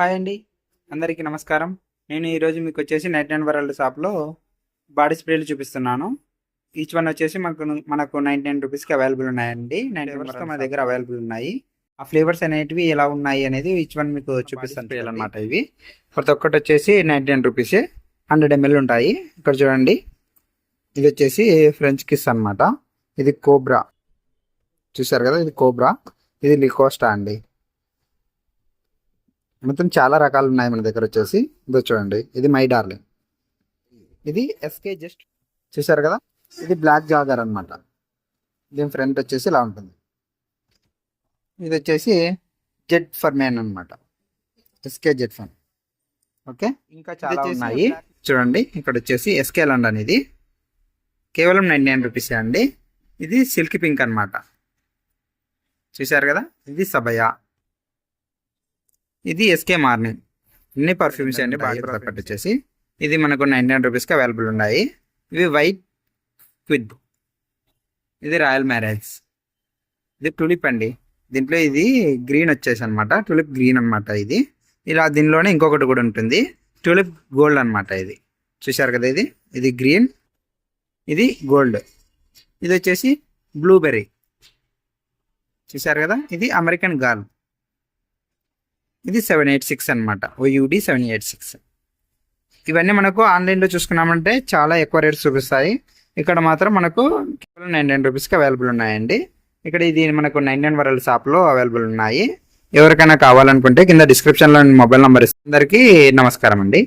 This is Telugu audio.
హాయ్ అండి. అందరికీ నమస్కారం. నేను ఈరోజు మీకు వచ్చేసి నైట్ అండ్ వరల్డ్ షాప్లో బాడీ స్ప్రేలు చూపిస్తున్నాను. ఈచ్ వన్ వచ్చేసి మనకు మనకు నైంటీ నైన్ రూపీస్కి అవైలబుల్ ఉన్నాయండి. నైన్ ఫ్లేవర్స్తో మన దగ్గర అవైలబుల్ ఉన్నాయి. ఆ ఫ్లేవర్స్ అనేటివి ఎలా ఉన్నాయి అనేది ఈచ్ వన్ మీకు చూపిస్తాను అనమాట ఇవి. ప్రతి ఒక్కటి వచ్చేసి నైంటీ నైన్ రూపీసే హండ్రెడ్ ఎంఎల్ ఉంటాయి. ఇక్కడ చూడండి. ఇది వచ్చేసి ఫ్రెంచ్ కిస్ అన్నమాట. ఇది కోబ్రా. చూసారు కదా? ఇది కోబ్రా. ఇది లికోస్టా అండి. మొత్తం చాలా రకాలు ఉన్నాయి మన దగ్గర వచ్చేసి. ఇదో చూడండి. ఇది మై డార్లింగ్. ఇది ఎస్కే జస్ట్ చూసారు కదా? ఇది బ్లాక్ జాగర్ అన్నమాట. దీని ఫ్రంట్ వచ్చేసి ఇలా ఉంటుంది. ఇది వచ్చేసి జెడ్ ఫర్ మ్యాన్ అనమాట ఎస్కే జెడ్ ఫన్ ఓకే? ఇంకా చాలా ఉన్నాయి. చూడండి. ఇక్కడ వచ్చేసి ఎస్కే లండన్ ఇది కేవలం నైంటీ నైన్ రూపీసే అండి. ఇది సిల్క్ పింక్ అన్నమాట. చూసారు కదా? ఇది సబయా. ఇది ఎస్కే మార్నింగ్ అన్ని పర్ఫ్యూమ్స్ అండి బాడీ ప్రాడక్ట్ వచ్చేసి ఇది మనకు నైంటీ నైన్ రూపీస్కి అవైలబుల్ ఉన్నాయి. ఇవి వైట్ క్విడ్ ఇది రాయల్ మ్యారేజ్ ఇది టులిప్ అండి. దీంట్లో ఇది గ్రీన్ వచ్చేసి అనమాట టులిప్ గ్రీన్ అనమాట ఇది. ఇలా దీనిలోనే ఇంకొకటి కూడా ఉంటుంది. టులిప్ గోల్డ్ అనమాట ఇది. చూశారు కదా ఇది? ఇది గ్రీన్ ఇది గోల్డ్ ఇది వచ్చేసి బ్లూబెర్రీ చూశారు కదా? ఇది అమెరికన్ గార్ల్ ఇది సెవెన్ ఎయిట్ సిక్స్ అనమాట ఓయూడి సెవెన్ ఎయిట్ సిక్స్ ఇవన్నీ మనకు ఆన్లైన్లో చూసుకున్నామంటే చాలా ఎక్కువ రేట్స్ చూపిస్తాయి. ఇక్కడ మాత్రం మనకు కేవలం నైన్ నైన్ రూపీస్కి అవైలబుల్ ఉన్నాయండి. ఇక్కడ ఇది మనకు నైన్ నైన్ వరల్డ్ షాప్లో అవైలబుల్ ఉన్నాయి. ఎవరికైనా కావాలనుకుంటే కింద డిస్క్రిప్షన్లో మొబైల్ నెంబర్ ఇస్తుంది అందరికీ నమస్కారం అండి.